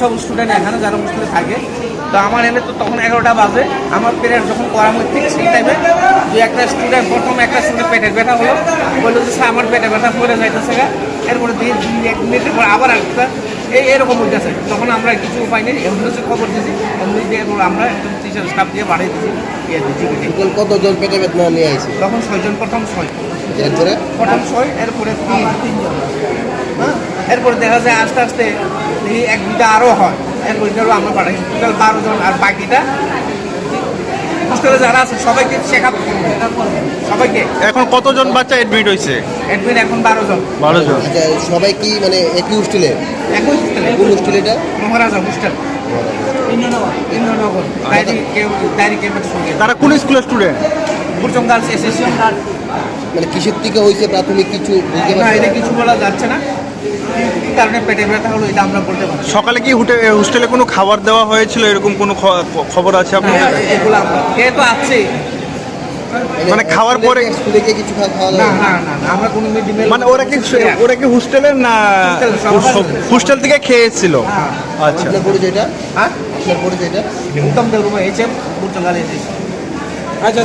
সব স্টুডেন্ট এখানে যারা হোস্টেলে থাকে তো আমার এনে তো তখন এগারোটা বাজে। আমার পেরেন্ট যখন করা মধ্যে থেকে সেই টাইমে যে একটা স্টুডেন্ট প্রথম একটা স্টুডেন্ট পেটের ব্যথা হলো। বলল যে আমার পেটে ব্যথা পড়ে যাইতেছে গা। এরপরে দুই এক মিনিটের পর আবার একটা এই এরকম হইতেছে। তখন আমরা কিছু উপায় নেই অ্যাম্বুলেন্সে খবর দিয়েছি অ্যাম্বুলেন্স দিয়ে এরপর আমরা একদম টিচার স্টাফ দিয়ে বাড়িয়ে দিয়েছি ইয়ে দিয়েছি কতজন পেটে বেদনা নিয়ে আইছে? তখন ছয়জন প্রথম ছয়। এরপরে প্রথম ছয় এরপরে তিন। হ্যাঁ? এরপরে দেখা যায় আস্তে আস্তে এই এক দুইটা আরও হয় এরপরে ধরো আমরা পাঠাই। টোটাল বারো জন আর বাকিটা হোস্টেলে যারা আছে সবাইকে চেক আপ সবাইকে। এখন কতজন বাচ্চা এডমিট হয়েছে অ্যাডমিট এখন বারো জন। বারো জন। আচ্ছা সবাই কি মানে একই হোস্টেলে? একই হোস্টেলে। কোন হোস্টেল এটা? মহারাজা হোস্টেল। ডায়েরি তারা কোন স্কুলের স্টুডেন্ট মানে কিসের থেকে হয়েছে প্রাথমিক কিছু না এটা কিছু বলা যাচ্ছে না। কি কারণে পেটে ব্যথা হলো এটা আমরা বলতে পারছি সকালে কি হোস্টেলে কোনো খাবার দেওয়া হয়েছিল? এরকম কোনো খ- খবর আছে আপনার এগুলো আমরা কে তো আছে। মানে খাওয়ার পরে স্কুলে গিয়ে কিছু খাওয়া খাওয়া না না না না, আমরা কোনো মিড ডে মিল মানে ওরা কি ওরা কি হোস্টেলের না হোস্টেল, হোস্টেল? থেকে খেয়েছিল? হ্যাঁ। আচ্ছা। আপনার হ্যাঁ? আপনার পরিচয়টা উত্তম দেবরুমা এইচএম বুটঙ্গালে আচ্ছা